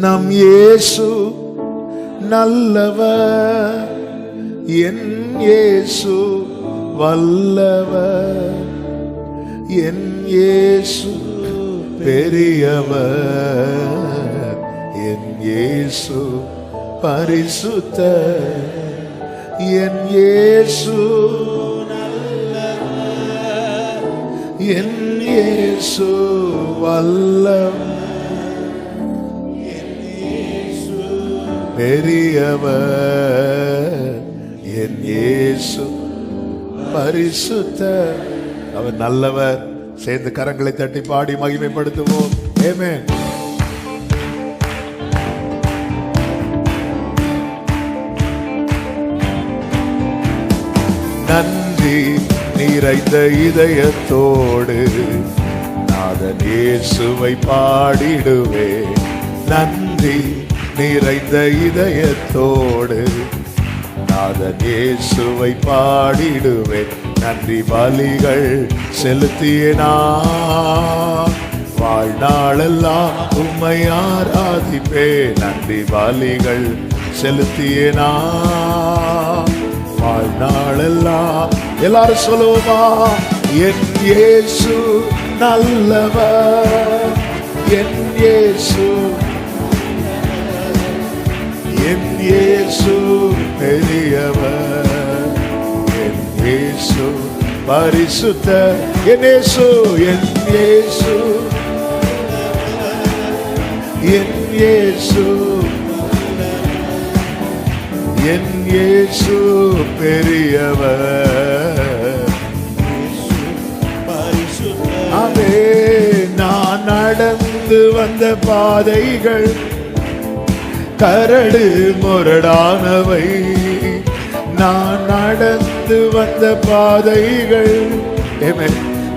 நம் இயேசு நல்லவர் என் இயேசு வல்லவர் என் இயேசு பெரியவர் என் இயேசு பரிசுத்த என் இயேசு என் இயேசு வல்லவர். பெரியவர். என் இயேசு பரிசுத்த அவர் நல்லவர். சேர்ந்து கரங்களை தட்டி பாடி மகிமைப்படுத்துவோம். ஏமே நன்றி நிறைந்த இதயத்தோடு நாதன் இயேசுவை பாடிடுவே நன்றி நிறைந்த இதயத்தோடு நாதன் இயேசுவை பாடிடுவேன் நன்றி பலிகள் செலுத்தியனா வாழ்நாளெல்லாம் உம்மை ஆராதிப்பே. நன்றி பலிகள் செலுத்தியனா வாழ்நாளெல்லாம் எல்லாரும் சொல்லுவோமா? என் இயேசு நல்லவர். என் இயேசு இயேசு பெரியவர். என் இயேசு பரிசுத்த என் இயேசு என் இயேசு. என் இயேசு. என் இயேசு பெரியவர். அதே நான் நடந்து வந்த பாதைகள் கரடு முரடானவை. நான் நடந்து வந்த பாதைகள்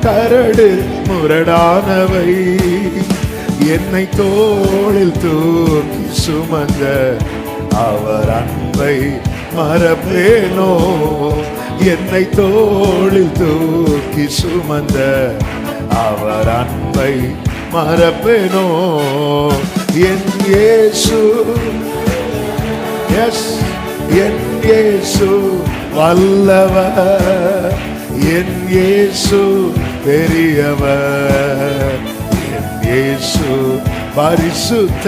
கரடு முரடானவை. என்னை தோளில் தூக்கி சுமந்த அவர் அன்பை மறப்பேனோ? என்னை தோளில் தூக்கி சுமந்த அவர் அன்பை மறப்பேனோ? என் இயேசு. எஸ் என் இயேசு வல்லவர். என் இயேசு பெரியவர். என் இயேசு பரிசுத்த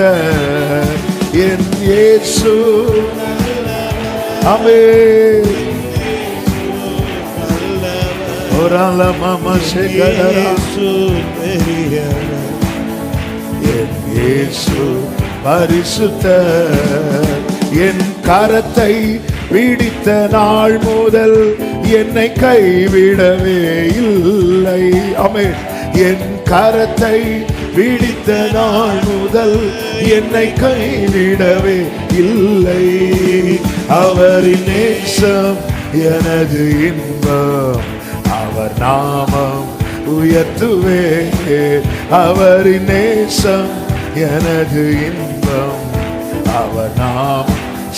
என் இயேசு அமே ஒரால மாமா சேகரா. இயேசு பரிசுத்த என் கரத்தை பிடித்த நாள் முதல் என்னை கைவிடவே இல்லை. அமே என் கரத்தை பிடித்த நாள் முதல் என்னை கைவிடவே இல்லை. அவரின் நேசம் எனது இன்பம். அவர் நாமம் உயர்த்துவே அவரின் நேசம் எனது இன்பம் அவர் நாம்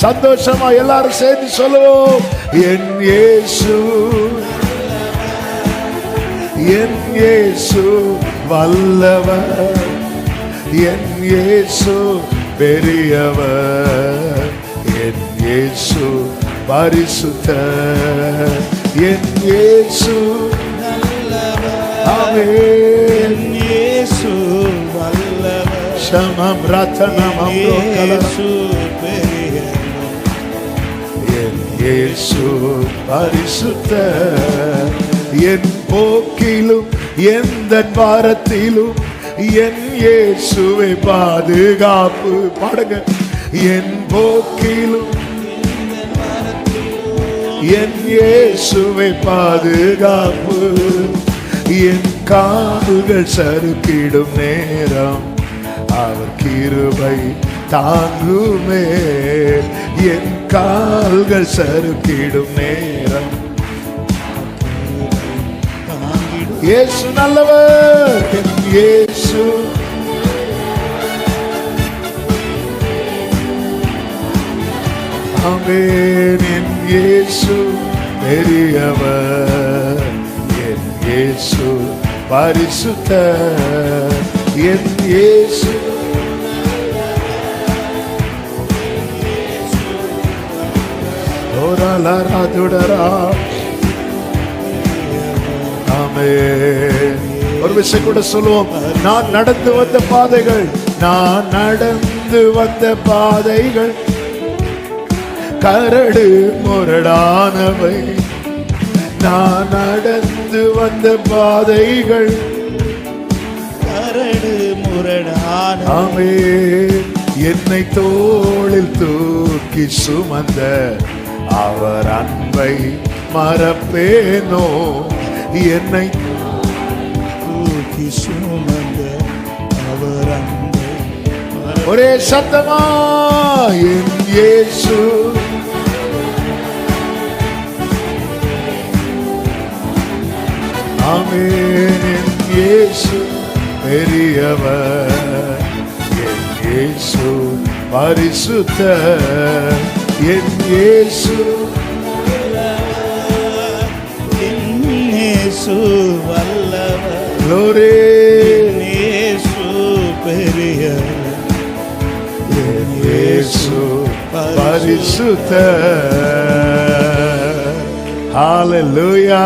சந்தோஷமா எல்லாரும் சேர்ந்து சொல்லுவோம். என் இயேசு என் இயேசு வல்லவர். என் இயேசு பெரியவர். என் இயேசு பரிசுத்த என் இயேசு ஆமென். அவே வல்லவர் சமம் ரத்தனமம் இயேசு பெரியவர் என் இயேசு பரிசுத்த என் போக்கிலும் எந்த வாரத்திலும் என் இயேசுவை பாதுகாப்பு. பாடுங்க என் போக்கிலும் என் இயேசுவை பாதுகாப்பு. என் காதுகள் சறுக்கிடும் நேரம். அவர் கிருபை தாங்குமே. என் கால்கள் சறுக்கிடும் நேரம். இயேசு நல்லவர் இயேசு. ஆமென் என் இயேசு பெரியவர் என் இயேசு பரிசுத்த என் இயேசு தொடரா ஆமே ஒரு விஷயம் கூட சொல்லுவோம். நான் நடந்து வந்த பாதைகள் நான் நடந்து வந்த பாதைகள். கரடு முரடானவை. நான் நடந்து வந்த பாதைகள். முரடான ஆமே என்னை தோளில் தூக்கி சுமந்த அவர் அன்பை மறப்பேனோ? என்னை தூக்கி சுமந்த அவர் அன்பை ஒரே சத்தமா என் இயேசு. ஆமென் என் இயேசு பெரியவர். என் இயேசு பரிசுத்த என் இயேசு என் இயேசு வல்லவர். இயேசு பெரியவர். என் இயேசு பரிசுத்த. ஹalleluya